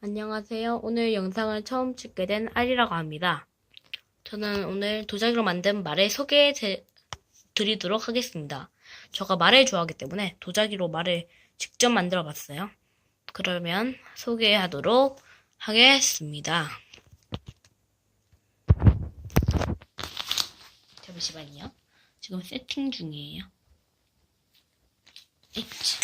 안녕하세요. 오늘 영상을 처음 찍게 된 아리라고 합니다. 저는 오늘 도자기로 만든 말을 소개해 제- 드리도록 하겠습니다. 제가 말을 좋아하기 때문에 도자기로 말을 직접 만들어 봤어요. 그러면 소개하도록 하겠습니다. 잠시만요. 지금 세팅 중이에요. 에이치.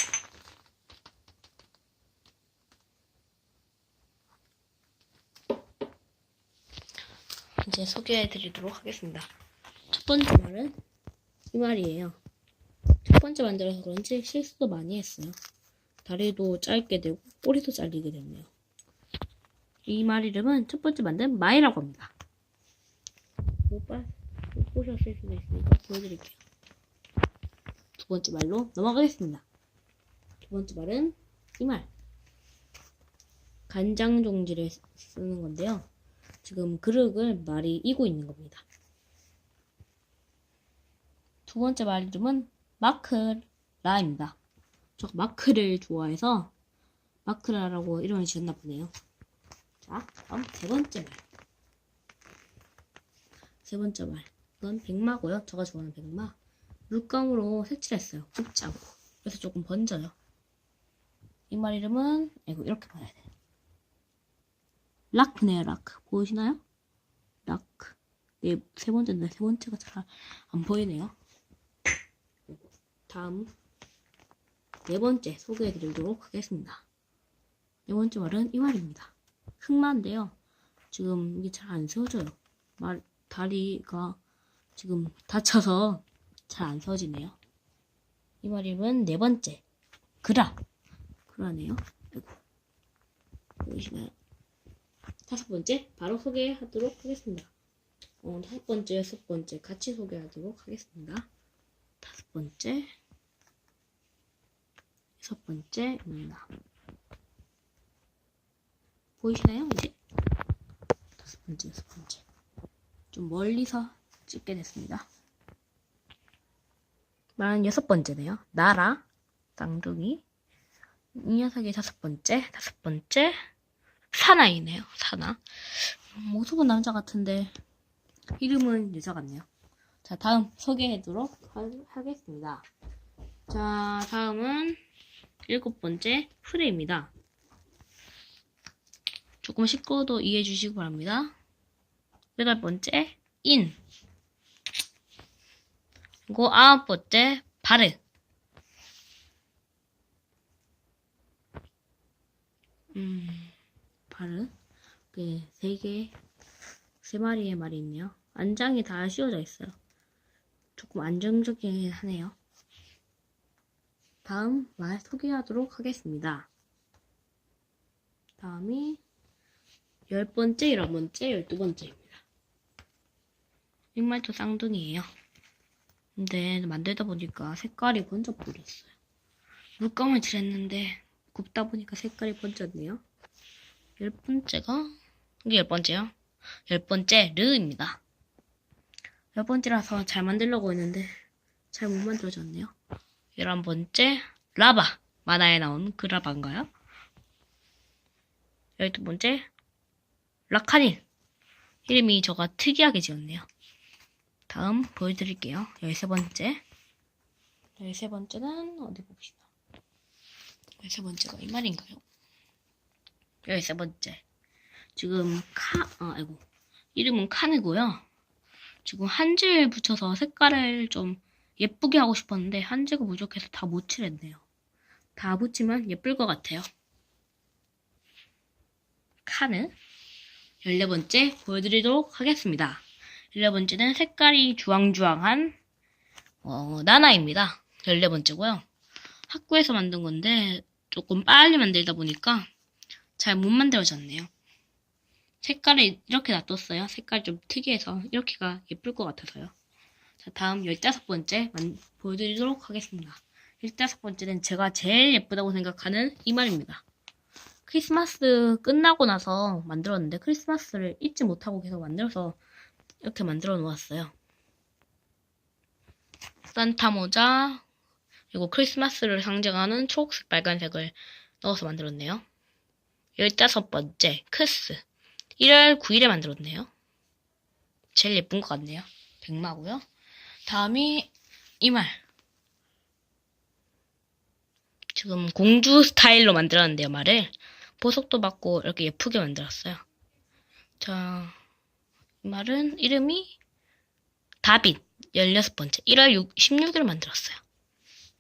이제 소개해 드리도록 하겠습니다. 첫 번째 말은 이 말이에요. 첫 번째 만들어서 그런지 실수도 많이 했어요. 다리도 짧게 되고 꼬리도 잘리게 됐네요. 이 말 이름은 첫 번째 만든 마이라고 합니다. 못, 봐, 못 보셨을 수도 있으니까 보여드릴게요. 두 번째 말로 넘어가겠습니다. 두 번째 말은 이 말. 간장 종지를 쓰는 건데요. 지금 그릇을 말이 이고 있는 겁니다. 두 번째 말 이름은 마크라입니다. 저 마크를 좋아해서 마크라라고 이름을 지었나 보네요. 자, 다음 세 번째 말. 세 번째 말. 이건 백마고요. 제가 좋아하는 백마. 물감으로 색칠했어요. 굽자고. 그래서 조금 번져요. 이 말 이름은 아이고 이렇게 봐야 돼. 라크네요, 라크. 보이시나요? 라크. 네, 세 번째인데, 세 번째가 잘 안 보이네요. 다음, 네 번째 소개해 드리도록 하겠습니다. 네 번째 말은 이 말입니다. 흑마인데요. 지금 이게 잘 안 세워져요. 말, 다리가 지금 다쳐서 잘 안 세워지네요. 이 말임은 네 번째. 그라. 그라네요. 보이시나요? 다섯 번째 바로 소개하도록 하겠습니다. 어, 다섯 번째, 여섯 번째 같이 소개하도록 하겠습니다. 다섯 번째, 여섯 번째입니다. 보이시나요? 이제 다섯 번째, 여섯 번째 좀 멀리서 찍게 됐습니다. 말은 여섯 번째네요. 나라, 쌍둥이, 이 녀석이 다섯 번째, 다섯 번째, 사나이네요. 사나. 모습은 남자 같은데 이름은 여자 같네요. 자, 다음 소개하도록 하, 겠습니다 자, 다음은 일곱 번째 프레입니다. 조금 시끄러워도 이해해 주시기 바랍니다. 여덟 번째 인. 그리고 아홉 번째 바르. 발은 그세 개, 세 마리의 말이 있네요. 안장이 다 씌워져 있어요. 조금 안정적이긴 하네요. 다음 말 소개하도록 하겠습니다. 다음이 열 번째, 열한 번째, 열두 번째입니다. 빅말도 쌍둥이에요. 근데 만들다 보니까 색깔이 번져 버렸어요. 물감을 칠했는데 굽다 보니까 색깔이 번졌네요. 열 번째가 이게 열 번째요. 열 번째 르입니다. 열 번째라서 잘 만들려고 했는데 잘 못 만들어졌네요. 열한 번째 라바 만화에 나온 그 라바인가요? 열두 번째 라카닌 이름이 저가 특이하게 지었네요. 다음 보여드릴게요. 열세 번째 열세 번째는 어디 봅시다. 열세 번째가 이 말인가요? 열세 번째. 지금 카, 아, 아이고. 이름은 칸이고요. 지금 한지를 붙여서 색깔을 좀 예쁘게 하고 싶었는데 한지가 부족해서 다 못 칠했네요. 다 붙이면 예쁠 것 같아요. 칸은 14번째 보여드리도록 하겠습니다. 14번째는 색깔이 주황주황한 어, 나나입니다. 14번째고요. 학교에서 만든 건데 조금 빨리 만들다 보니까 잘 못 만들어졌네요. 색깔을 이렇게 놔뒀어요. 색깔 좀 특이해서 이렇게가 예쁠 것 같아서요. 자, 다음 15번째 만, 보여드리도록 하겠습니다. 15번째는 제가 제일 예쁘다고 생각하는 이 말입니다. 크리스마스 끝나고 나서 만들었는데 크리스마스를 잊지 못하고 계속 만들어서 이렇게 만들어 놓았어요. 산타 모자 그리고 크리스마스를 상징하는 초록색 빨간색을 넣어서 만들었네요. 15번째, 크스. 1월 9일에 만들었네요. 제일 예쁜 것 같네요. 백마고요. 다음이 이말. 지금 공주 스타일로 만들었는데요, 말을. 보석도 받고 이렇게 예쁘게 만들었어요. 자, 이 말은 이름이 다빗. 16번째. 1월 6, 16일 만들었어요.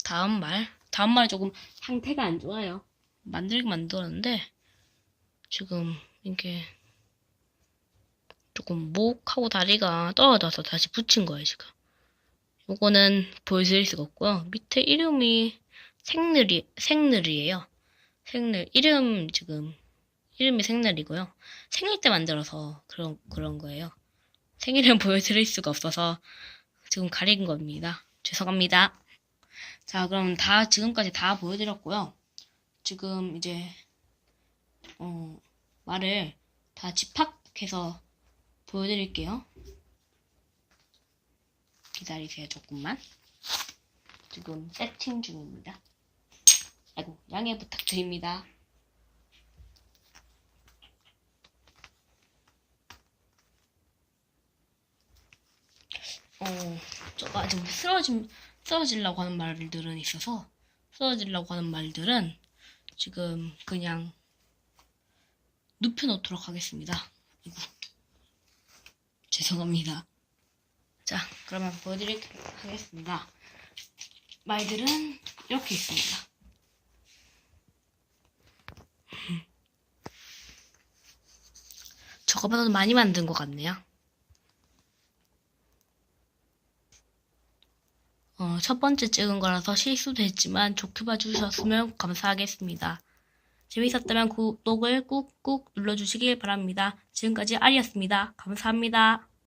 다음 말. 다음 말 조금 상태가 안 좋아요. 만들긴 만들었는데, 지금 이게 조금 목하고 다리가 떨어져서 다시 붙인 거예요, 지금. 요거는 보여드릴 수가 없고요. 밑에 이름이 생늘이, 생늘이에요. 생늘. 이름 지금, 이름이 생늘이고요. 생일 때 만들어서 그런, 그런 거예요. 생일은 보여드릴 수가 없어서 지금 가린 겁니다. 죄송합니다. 자, 그럼 다, 지금까지 다 보여드렸고요. 지금 이제, 어, 말을 다 집합해서 보여드릴게요. 기다리세요, 조금만. 지금 세팅 중입니다. 아이고, 양해 부탁드립니다. 어, 저가 좀 쓰러짐, 쓰러지려고 하는 말들은 있어서, 쓰러지려고 하는 말들은 지금 그냥 눕혀놓도록 하겠습니다. 아이고. 죄송합니다. 자, 그러면 보여드리도록 하겠습니다. 말들은 이렇게 있습니다. 저거보다도 많이 만든 것 같네요. 어, 첫 번째 찍은 거라서 실수도 했지만 좋게 봐주셨으면 감사하겠습니다. 재밌었다면 구독을 꾹꾹 눌러주시길 바랍니다. 지금까지 아리였습니다. 감사합니다.